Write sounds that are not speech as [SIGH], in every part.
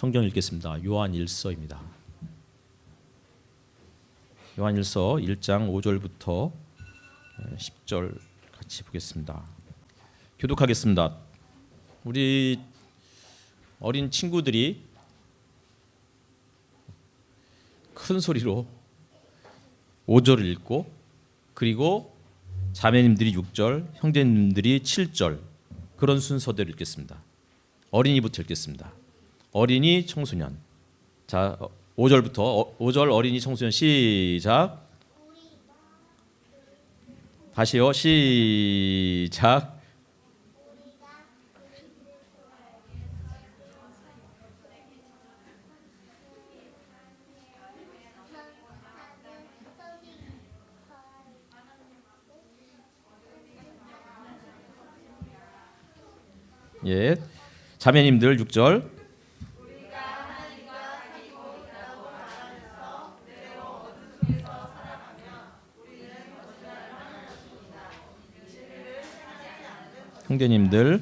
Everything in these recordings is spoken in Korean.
성경 읽겠습니다. 요한 1서입니다. 요한 1서 1장 5절부터 10절 같이 보겠습니다. 교독하겠습니다. 우리 어린 친구들이 큰 소리로 5절을 읽고 그리고 자매님들이 6절, 형제님들이 7절 그런 순서대로 읽겠습니다. 어린이부터 읽겠습니다. 어린이 청소년. 자, 5절부터 5절 어린이 청소년 시작. 다시요. 시작. 예. 자매님들 6절. 형제님들.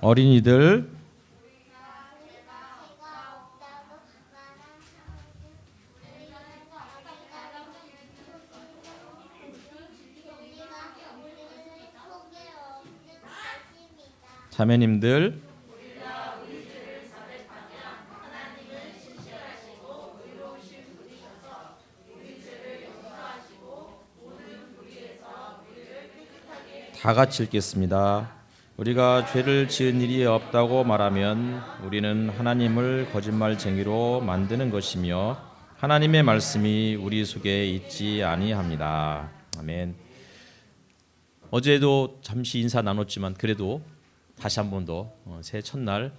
어린이들 자매님들 다 같이 읽겠습니다. 우리가 죄를 지은 일이 없다고 말하면 우리는 하나님을 거짓말쟁이로 만드는 것이며 하나님의 말씀이 우리 속에 있지 아니합니다. 아멘. 어제도 잠시 인사 나눴지만 그래도 다시 한 번더 어, 새해 첫날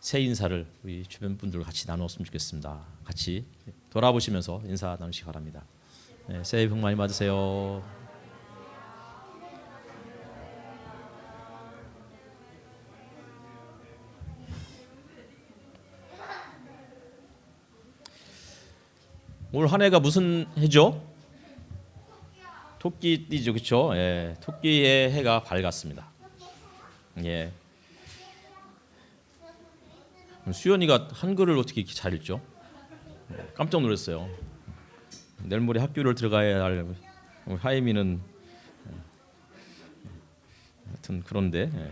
새 인사를 우리 주변 분들 같이 나눴으면 좋겠습니다. 같이 돌아보시면서 인사 나누시기 바랍니다. 네, 새해 복 많이 받으세요. 올 한 해가 무슨 해죠? 토끼띠죠, 그렇죠? 예, 토끼의 해가 밝았습니다. 예. 수연이가 한글을 어떻게 이렇게 잘 읽죠? 예, 깜짝 놀랐어요. 내일 모레 학교를 들어가야 할 우리 하이미는 예, 하여튼 그런데 예.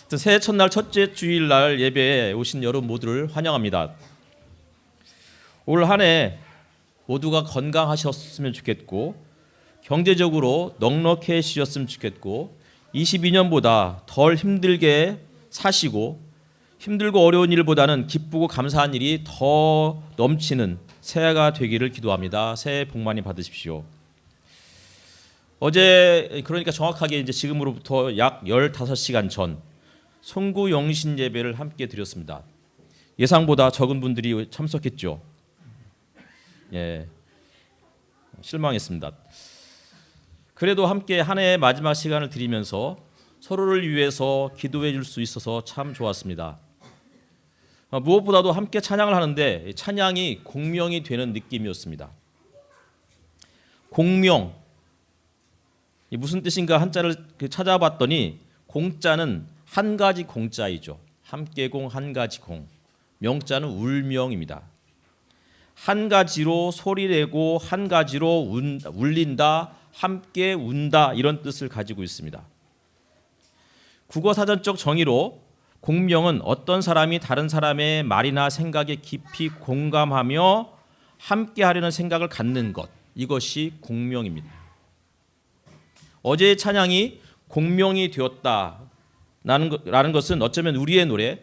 하여튼 새해 첫날 첫째 주일날 예배에 오신 여러분 모두를 환영합니다. 올 한 해 모두가 건강하셨으면 좋겠고 경제적으로 넉넉해지셨으면 좋겠고 22년보다 덜 힘들게 사시고 힘들고 어려운 일보다는 기쁘고 감사한 일이 더 넘치는 새해가 되기를 기도합니다. 새해 복 많이 받으십시오. 어제 그러니까 정확하게 이제 지금으로부터 약 15시간 전 송구 영신 예배를 함께 드렸습니다. 예상보다 적은 분들이 참석했죠. 예. 실망했습니다. 그래도 함께 한 해의 마지막 시간을 드리면서 서로를 위해서 기도해 줄 수 있어서 참 좋았습니다. 어, 무엇보다도 함께 찬양을 하는데 찬양이 공명이 되는 느낌이었습니다. 공명 이 무슨 뜻인가 한자를 그 찾아봤더니 공자는 한 가지 공자이죠. 함께 공 한 가지 공. 명자는 울명입니다. 한 가지로 소리 내고 한 가지로 운, 울린다, 함께 운다 이런 뜻을 가지고 있습니다. 국어 사전적 정의로 공명은 어떤 사람이 다른 사람의 말이나 생각에 깊이 공감하며 함께 하려는 생각을 갖는 것 이것이 공명입니다. 어제의 찬양이 공명이 되었다 라는 것은 어쩌면 우리의 노래,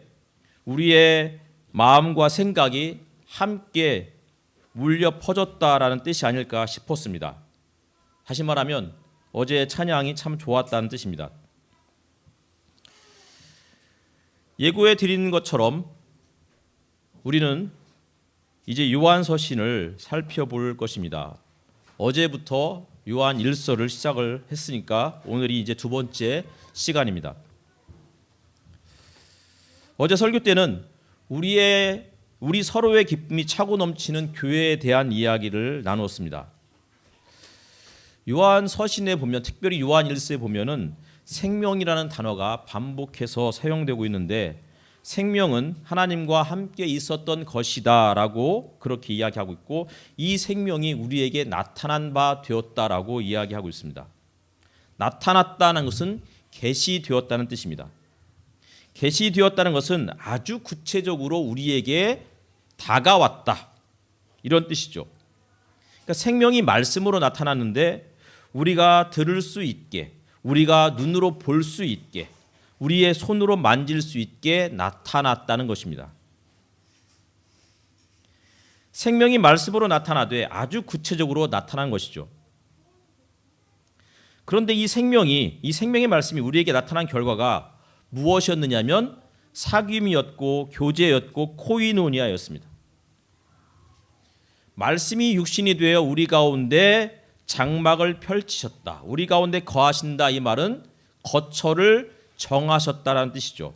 우리의 마음과 생각이 함께 울려 퍼졌다라는 뜻이 아닐까 싶었습니다. 다시 말하면 어제의 찬양이 참 좋았다는 뜻입니다. 예고해 드린 것처럼 우리는 이제 요한 서신을 살펴볼 것입니다. 어제부터 요한 1서를 시작을 했으니까 오늘이 이제 두 번째 시간입니다. 어제 설교 때는 우리의 우리 서로의 기쁨이 차고 넘치는 교회에 대한 이야기를 나누었습니다. 요한 서신에 보면 특별히 요한 일서에 보면은 생명이라는 단어가 반복해서 사용되고 있는데 생명은 하나님과 함께 있었던 것이다라고 그렇게 이야기하고 있고 이 생명이 우리에게 나타난 바 되었다라고 이야기하고 있습니다. 나타났다는 것은 계시되었다는 뜻입니다. 계시되었다는 것은 아주 구체적으로 우리에게 다가왔다 이런 뜻이죠. 그러니까 생명이 말씀으로 나타났는데 우리가 들을 수 있게, 우리가 눈으로 볼 수 있게, 우리의 손으로 만질 수 있게 나타났다는 것입니다. 생명이 말씀으로 나타나되 아주 구체적으로 나타난 것이죠. 그런데 이 생명이 이 생명의 말씀이 우리에게 나타난 결과가 무엇이었느냐면 사귐이었고 교제였고 코이노니아였습니다. 말씀이 육신이 되어 우리 가운데 장막을 펼치셨다. 우리 가운데 거하신다 이 말은 거처를 정하셨다라는 뜻이죠.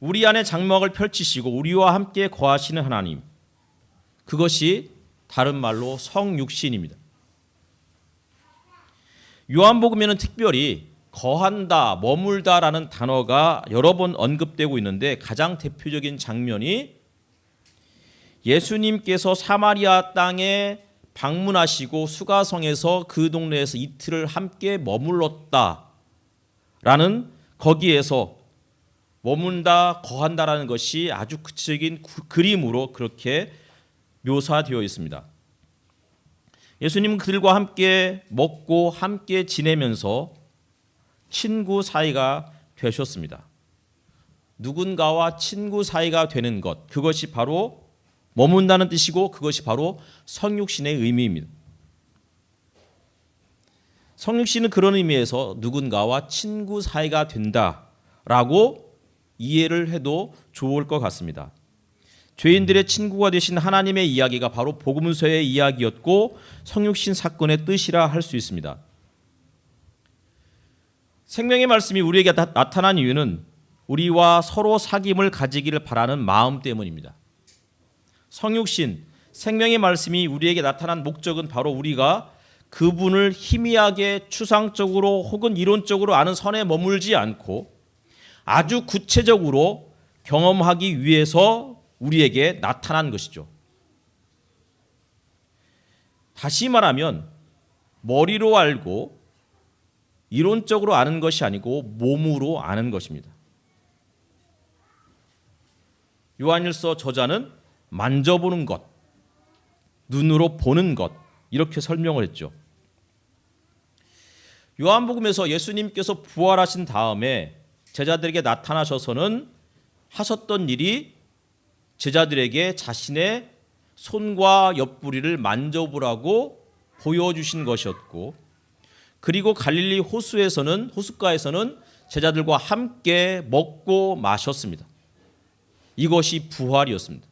우리 안에 장막을 펼치시고 우리와 함께 거하시는 하나님. 그것이 다른 말로 성육신입니다. 요한복음에는 특별히 거한다, 머물다라는 단어가 여러 번 언급되고 있는데 가장 대표적인 장면이 예수님께서 사마리아 땅에 방문하시고 수가성에서 그 동네에서 이틀을 함께 머물렀다라는 거기에서 머문다 거한다라는 것이 아주 구체적인 구- 그림으로 그렇게 묘사되어 있습니다. 예수님은 그들과 함께 먹고 함께 지내면서 친구 사이가 되셨습니다. 누군가와 친구 사이가 되는 것 그것이 바로 머문다는 뜻이고 그것이 바로 성육신의 의미입니다. 성육신은 그런 의미에서 누군가와 친구 사이가 된다라고 이해를 해도 좋을 것 같습니다. 죄인들의 친구가 되신 하나님의 이야기가 바로 복음서의 이야기였고 성육신 사건의 뜻이라 할 수 있습니다. 생명의 말씀이 우리에게 나- 나타난 이유는 우리와 서로 사귐을 가지기를 바라는 마음 때문입니다. 성육신 생명의 말씀이 우리에게 나타난 목적은 바로 우리가 그분을 희미하게 추상적으로 혹은 이론적으로 아는 선에 머물지 않고 아주 구체적으로 경험하기 위해서 우리에게 나타난 것이죠. 다시 말하면 머리로 알고 이론적으로 아는 것이 아니고 몸으로 아는 것입니다. 요한일서 저자는 만져보는 것, 눈으로 보는 것 이렇게 설명을 했죠. 요한복음에서 예수님께서 부활하신 다음에 제자들에게 나타나셔서는 하셨던 일이 제자들에게 자신의 손과 옆구리를 만져보라고 보여주신 것이었고 그리고 갈릴리 호수에서는 호숫가에서는 제자들과 함께 먹고 마셨습니다. 이것이 부활이었습니다.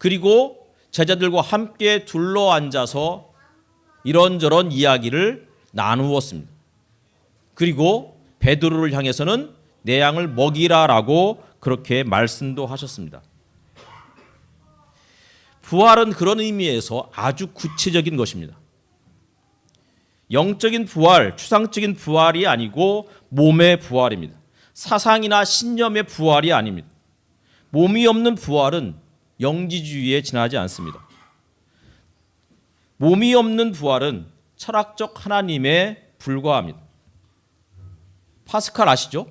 그리고 제자들과 함께 둘러 앉아서 이런저런 이야기를 나누었습니다. 그리고 베드로를 향해서는 내 양을 먹이라라고 그렇게 말씀도 하셨습니다. 부활은 그런 의미에서 아주 구체적인 것입니다. 영적인 부활, 추상적인 부활이 아니고 몸의 부활입니다. 사상이나 신념의 부활이 아닙니다. 몸이 없는 부활은 영지주의에 지나지 않습니다. 몸이 없는 부활은 철학적 하나님에 불과합니다. 파스칼 아시죠?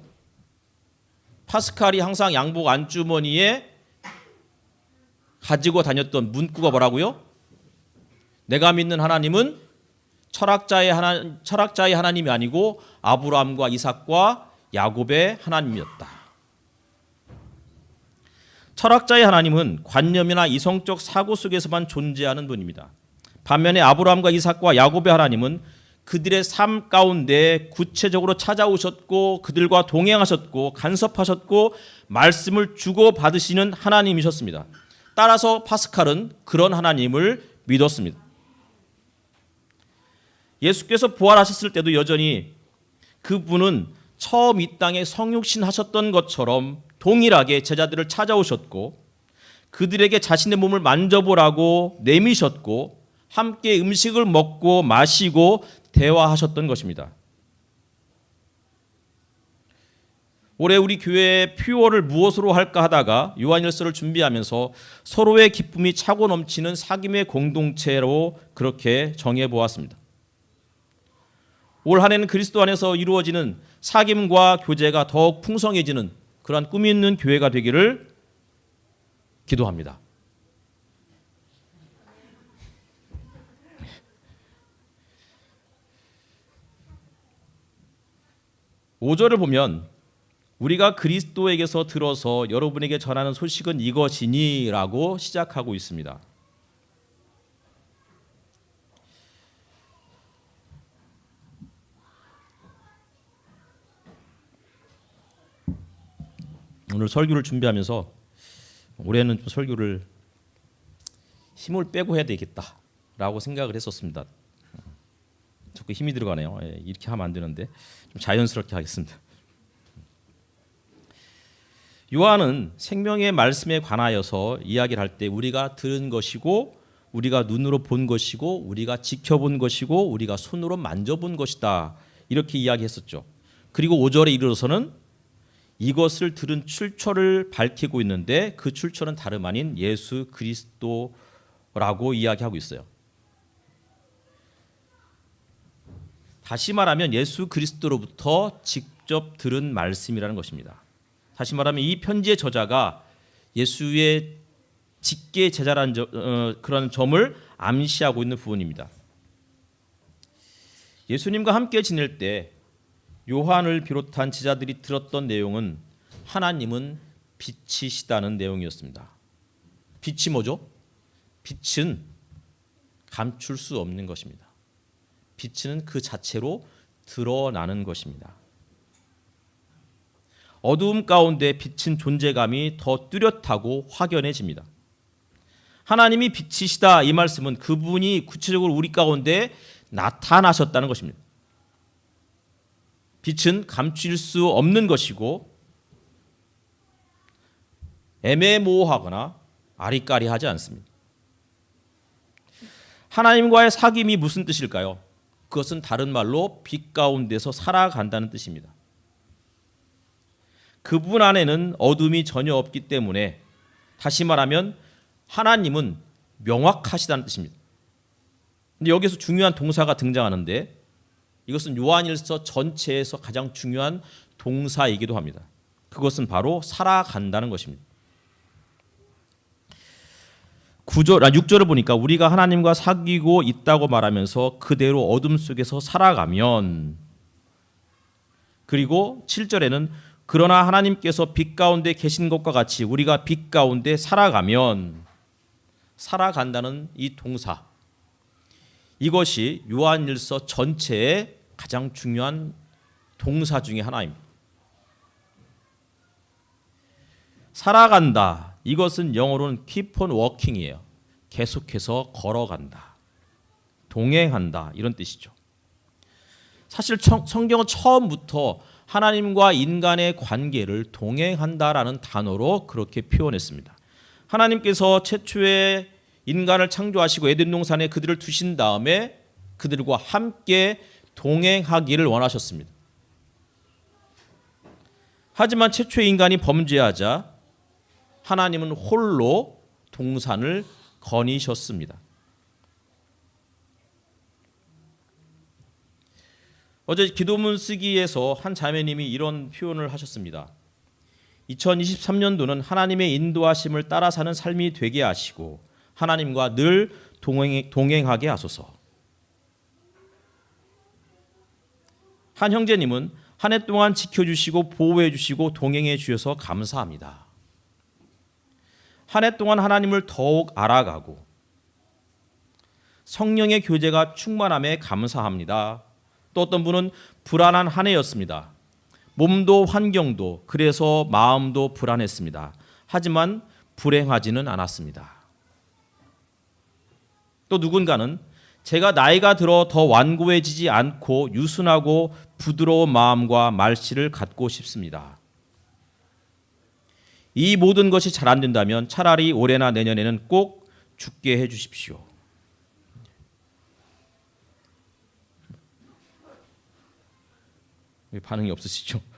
파스칼이 항상 양복 안주머니에 가지고 다녔던 문구가 뭐라고요? 내가 믿는 하나님은 철학자의 하나 철학자의 하나님이 아니고 아브라함과 이삭과 야곱의 하나님이었다. 철학자의 하나님은 관념이나 이성적 사고 속에서만 존재하는 분입니다. 반면에 아브라함과 이삭과 야곱의 하나님은 그들의 삶 가운데 구체적으로 찾아오셨고 그들과 동행하셨고 간섭하셨고 말씀을 주고 받으시는 하나님이셨습니다. 따라서 파스칼은 그런 하나님을 믿었습니다. 예수께서 부활하셨을 때도 여전히 그분은 처음 이 땅에 성육신 하셨던 것처럼 동일하게 제자들을 찾아오셨고 그들에게 자신의 몸을 만져보라고 내미셨고 함께 음식을 먹고 마시고 대화하셨던 것입니다. 올해 우리 교회의 퓨어를 무엇으로 할까 하다가 요한일서를 준비하면서 서로의 기쁨이 차고 넘치는 사귐의 공동체로 그렇게 정해 보았습니다. 올 한해는 그리스도 안에서 이루어지는 사귐과 교제가 더욱 풍성해지는 그러한 꿈이 있는 교회가 되기를 기도합니다. 5절을 보면 우리가 그리스도에게서 들어서 여러분에게 전하는 소식은 이것이니라고 시작하고 있습니다. 오늘 설교를 준비하면서 올해는 좀 설교를 힘을 빼고 해야 되겠다라고 생각을 했었습니다. 자꾸 힘이 들어가네요. 예, 이렇게 하면 안 되는데 좀 자연스럽게 하겠습니다. 요한은 생명의 말씀에 관하여서 이야기를 할 때 우리가 들은 것이고 우리가 눈으로 본 것이고 우리가 지켜본 것이고 우리가 손으로 만져본 것이다. 이렇게 이야기했었죠. 그리고 5절에 이르러서는 이것을 들은 출처를 밝히고 있는데 그 출처는 다름 아닌 예수 그리스도라고 이야기하고 있어요. 다시 말하면 예수 그리스도로부터 직접 들은 말씀이라는 것입니다. 다시 말하면 이 편지의 저자가 예수의 직계 제자라는 저, 어, 그런 점을 암시하고 있는 부분입니다. 예수님과 함께 지낼 때 요한을 비롯한 제자들이 들었던 내용은 하나님은 빛이시다는 내용이었습니다. 빛이 뭐죠? 빛은 감출 수 없는 것입니다. 빛은 그 자체로 드러나는 것입니다. 어두움 가운데 빛은 존재감이 더 뚜렷하고 확연해집니다. 하나님이 빛이시다 이 말씀은 그분이 구체적으로 우리 가운데 나타나셨다는 것입니다. 빛은 감출 수 없는 것이고 애매모호하거나 아리까리하지 않습니다. 하나님과의 사귐이 무슨 뜻일까요? 그것은 다른 말로 빛 가운데서 살아간다는 뜻입니다. 그분 안에는 어둠이 전혀 없기 때문에 다시 말하면 하나님은 명확하시다는 뜻입니다. 근데 여기서 중요한 동사가 등장하는데 이것은 요한일서 전체에서 가장 중요한 동사이기도 합니다. 그것은 바로 살아간다는 것입니다. 9절, 아, 6절을 보니까 우리가 하나님과 사귀고 있다고 말하면서 그대로 어둠 속에서 살아가면 그리고 7절에는 그러나 하나님께서 빛 가운데 계신 것과 같이 우리가 빛 가운데 살아가면 살아간다는 이 동사 이것이 요한일서 전체의 가장 중요한 동사 중의 하나입니다. 살아간다. 이것은 영어로는 keep on walking이에요. 계속해서 걸어간다. 동행한다. 이런 뜻이죠. 사실 성경은 처음부터 하나님과 인간의 관계를 동행한다라는 단어로 그렇게 표현했습니다. 하나님께서 최초의 인간을 창조하시고 에덴 동산에 그들을 두신 다음에 그들과 함께 동행하기를 원하셨습니다. 하지만 최초의 인간이 범죄하자 하나님은 홀로 동산을 거니셨습니다. 어제 기도문 쓰기에서 한 자매님이 이런 표현을 하셨습니다. 2023년도는 하나님의 인도하심을 따라 사는 삶이 되게 하시고 하나님과 늘 동행, 동행하게 하소서. 한 형제님은 한 해 동안 지켜주시고 보호해주시고 동행해 주셔서 감사합니다. 한 해 동안 하나님을 더욱 알아가고 성령의 교제가 충만함에 감사합니다. 또 어떤 분은 불안한 한 해였습니다. 몸도 환경도 그래서 마음도 불안했습니다. 하지만 불행하지는 않았습니다. 또 누군가는 제가 나이가 들어 더 완고해지지 않고 유순하고 부드러운 마음과 말씨를 갖고 싶습니다. 이 모든 것이 잘 안 된다면 차라리 올해나 내년에는 꼭 죽게 해 주십시오. 왜 반응이 없으시죠? [LAUGHS]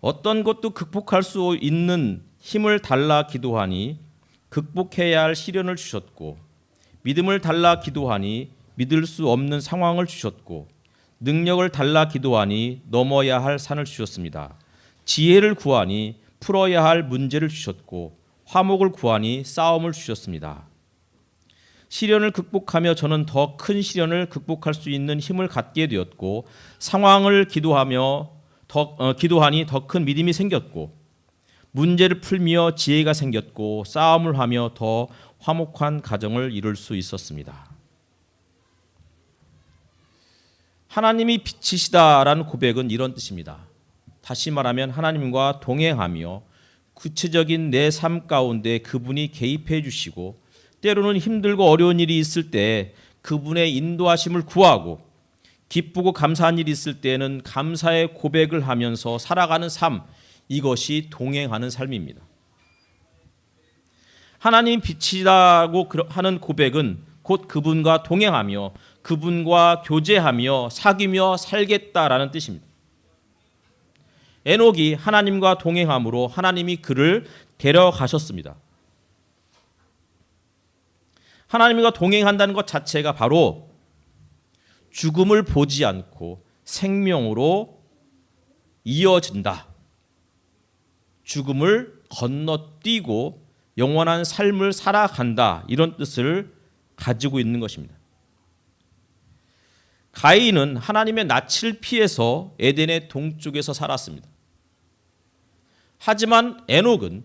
어떤 것도 극복할 수 있는 힘을 달라 기도하니 극복해야 할 시련을 주셨고 믿음을 달라 기도하니 믿을 수 없는 상황을 주셨고 능력을 달라 기도하니 넘어야 할 산을 주셨습니다. 지혜를 구하니 풀어야 할 문제를 주셨고 화목을 구하니 싸움을 주셨습니다. 시련을 극복하며 저는 더 큰 시련을 극복할 수 있는 힘을 갖게 되었고 상황을 기도하며 더 어, 기도하니 더 큰 믿음이 생겼고 문제를 풀며 지혜가 생겼고 싸움을 하며 더 화목한 가정을 이룰 수 있었습니다. 하나님이 빛이시다라는 고백은 이런 뜻입니다. 다시 말하면 하나님과 동행하며 구체적인 내 삶 가운데 그분이 개입해 주시고 때로는 힘들고 어려운 일이 있을 때 그분의 인도하심을 구하고 기쁘고 감사한 일이 있을 때는 감사의 고백을 하면서 살아가는 삶 이것이 동행하는 삶입니다. 하나님 빛이라고 하는 고백은 곧 그분과 동행하며 그분과 교제하며 사귀며 살겠다라는 뜻입니다. 에녹이 하나님과 동행함으로 하나님이 그를 데려가셨습니다. 하나님과 동행한다는 것 자체가 바로 죽음을 보지 않고 생명으로 이어진다. 죽음을 건너뛰고 영원한 삶을 살아간다. 이런 뜻을 가지고 있는 것입니다. 가인은 하나님의 낯을 피해서 에덴의 동쪽에서 살았습니다. 하지만 에녹은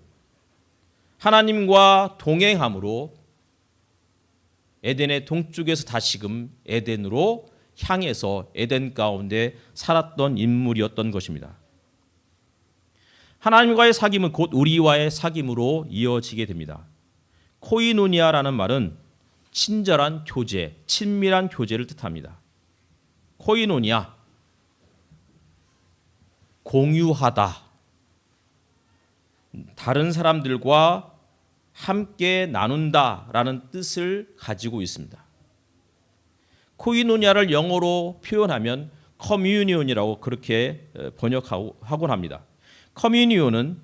하나님과 동행함으로 에덴의 동쪽에서 다시금 에덴으로 향해서 에덴 가운데 살았던 인물이었던 것입니다. 하나님과의 사귐은 곧 우리와의 사귐으로 이어지게 됩니다. 코이노니아라는 말은 친절한 교제, 친밀한 교제를 뜻합니다. 코이노니아 공유하다. 다른 사람들과 함께 나눈다라는 뜻을 가지고 있습니다. 코이노니아를 영어로 표현하면 커뮤니온이라고 그렇게 번역하곤 합니다. 커뮤니온은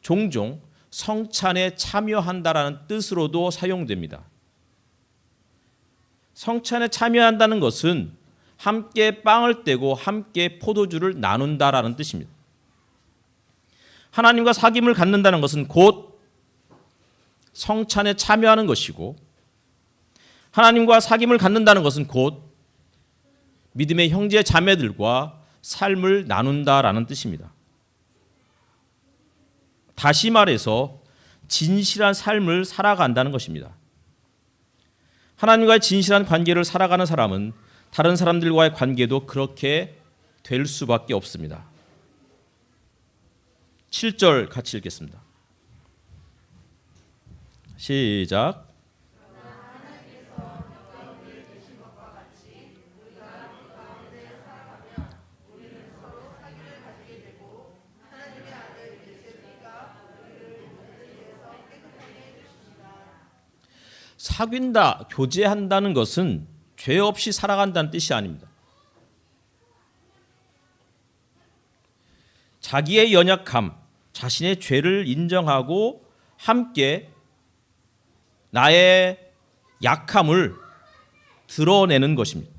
종종 성찬에 참여한다라는 뜻으로도 사용됩니다. 성찬에 참여한다는 것은 함께 빵을 떼고 함께 포도주를 나눈다라는 뜻입니다. 하나님과 사귐을 갖는다는 것은 곧 성찬에 참여하는 것이고 하나님과 사귐을 갖는다는 것은 곧 믿음의 형제 자매들과 삶을 나눈다라는 뜻입니다. 다시 말해서 진실한 삶을 살아간다는 것입니다. 하나님과의 진실한 관계를 살아가는 사람은 다른 사람들과의 관계도 그렇게 될 수밖에 없습니다. 7절 같이 읽겠습니다. 시작. 사귄다, 교제한다는 것은 죄 없이 살아간다는 뜻이 아닙니다. 자기의 연약함, 자신의 죄를 인정하고 함께 나의 약함을 드러내는 것입니다.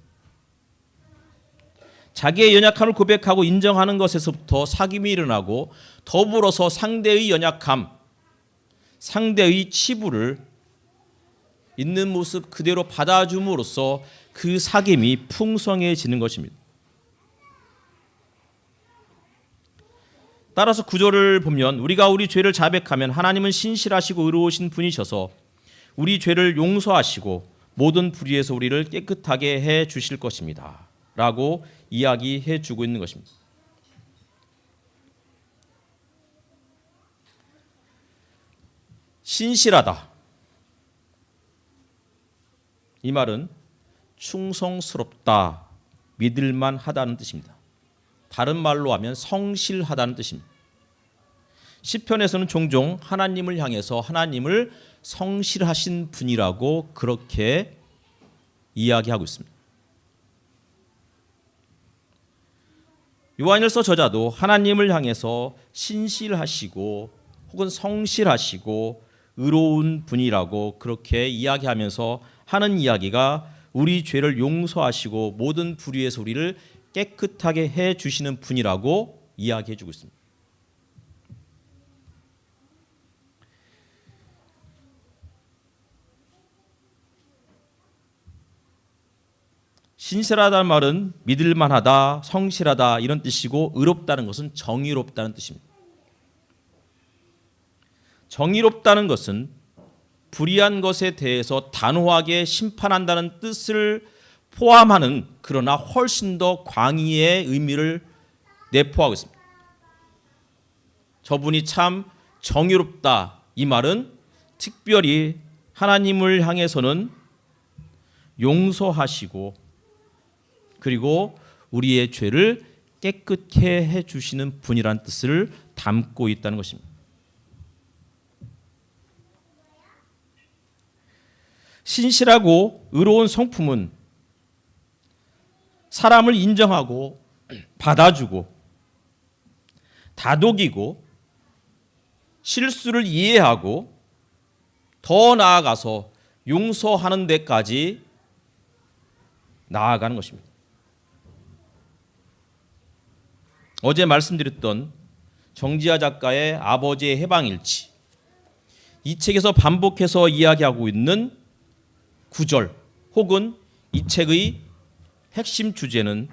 자기의 연약함을 고백하고 인정하는 것에서부터 사귐이 일어나고 더불어서 상대의 연약함, 상대의 치부를 있는 모습 그대로 받아줌으로써 그 사귐이 풍성해지는 것입니다. 따라서 구절을 보면 우리가 우리 죄를 자백하면 하나님은 신실하시고 의로우신 분이셔서 우리 죄를 용서하시고 모든 불의에서 우리를 깨끗하게 해 주실 것입니다. 라고 이야기해 주고 있는 것입니다. 신실하다. 이 말은 충성스럽다, 믿을만 하다는 뜻입니다. 다른 말로 하면 성실하다는 뜻입니다. 시편에서는 종종 하나님을 향해서 하나님을 성실하신 분이라고 그렇게 이야기하고 있습니다. 요한일서 저자도 하나님을 향해서 신실하시고 혹은 성실하시고 의로운 분이라고 그렇게 이야기하면서 하는 이야기가 우리 죄를 용서하시고 모든 불의에서 우리를 깨끗하게 해 주시는 분이라고 이야기해 주고 있습니다. 신실하다는 말은 믿을 만하다, 성실하다 이런 뜻이고 의롭다는 것은 정의롭다는 뜻입니다. 정의롭다는 것은 불의한 것에 대해서 단호하게 심판한다는 뜻을 포함하는 그러나 훨씬 더 광의의 의미를 내포하고 있습니다. 저분이 참 정의롭다 이 말은 특별히 하나님을 향해서는 용서하시고 그리고 우리의 죄를 깨끗게 해 주시는 분이란 뜻을 담고 있다는 것입니다. 신실하고 의로운 성품은 사람을 인정하고 받아주고 다독이고 실수를 이해하고 더 나아가서 용서하는 데까지 나아가는 것입니다. 어제 말씀드렸던 정지아 작가의 아버지의 해방일치 이 책에서 반복해서 이야기하고 있는 구절 혹은 이 책의 핵심 주제는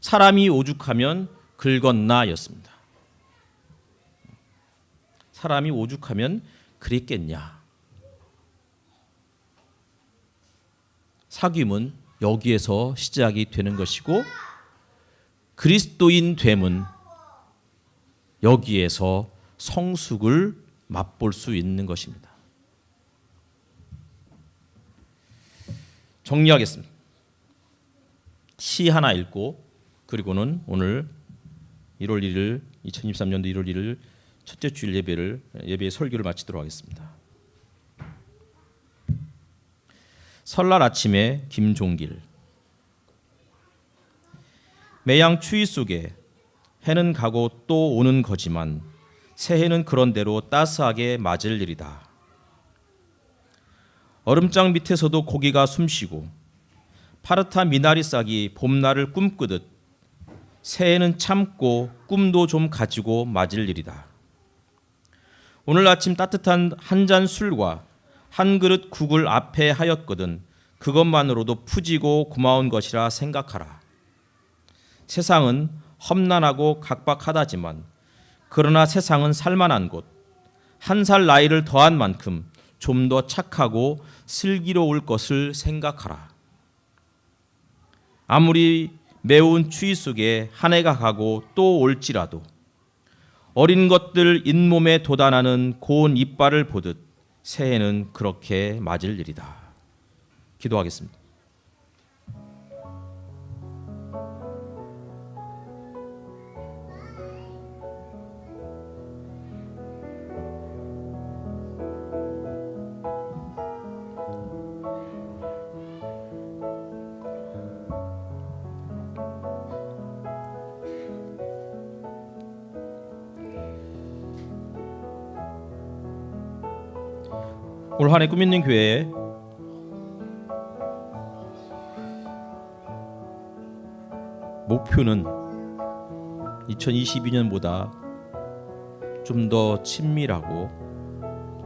사람이 오죽하면 긁었나였습니다. 사람이 오죽하면 그랬겠냐. 사귐은 여기에서 시작이 되는 것이고 그리스도인 됨은 여기에서 성숙을 맛볼 수 있는 것입니다. 정리하겠습니다. 시 하나 읽고 그리고는 오늘 1월 1일 2023년도 1월 1일 첫째 주일 예배를 예배의 설교를 마치도록 하겠습니다. 설날 아침에 김종길 매양 추위 속에 해는 가고 또 오는 거지만 새해는 그런 대로 따스하게 맞을 일이다. 얼음장 밑에서도 고기가 숨쉬고 파릇한 미나리 싹이 봄날을 꿈꾸듯 새해는 참고 꿈도 좀 가지고 맞을 일이다. 오늘 아침 따뜻한 한 잔 술과 한 그릇 국을 앞에 하였거든 그것만으로도 푸지고 고마운 것이라 생각하라. 세상은 험난하고 각박하다지만 그러나 세상은 살만한 곳. 한 살 나이를 더한 만큼 좀 더 착하고 슬기로울 것을 생각하라. 아무리 매운 추위 속에 한 해가 가고 또 올지라도 어린 것들 잇몸에 돋아나는 고운 이빨을 보듯 새해는 그렇게 맞을 일이다. 기도하겠습니다. 올 한해 꿈 있는 교회 목표는 2022년보다 좀 더 친밀하고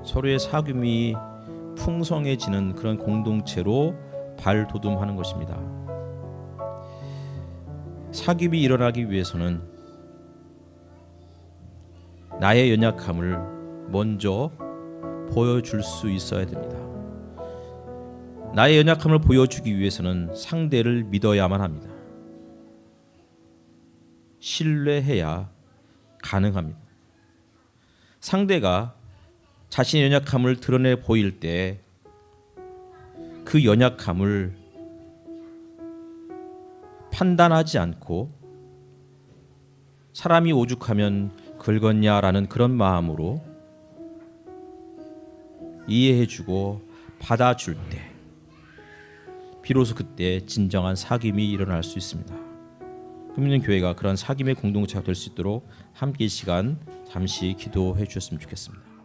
서로의 사귐이 풍성해지는 그런 공동체로 발돋움하는 것입니다. 사귐이 일어나기 위해서는 나의 연약함을 먼저 보여줄 수 있어야 됩니다. 나의 연약함을 보여주기 위해서는 상대를 믿어야만 합니다. 신뢰해야 가능합니다. 상대가 자신의 연약함을 드러내 보일 때 그 연약함을 판단하지 않고 사람이 오죽하면 긁었냐라는 그런 마음으로 이해해주고 받아줄 때 비로소 그때 진정한 사귐이 일어날 수 있습니다. 금년 교회가 그런 사귐의 공동체가 될 수 있도록 함께 이 시간 잠시 기도해 주셨으면 좋겠습니다.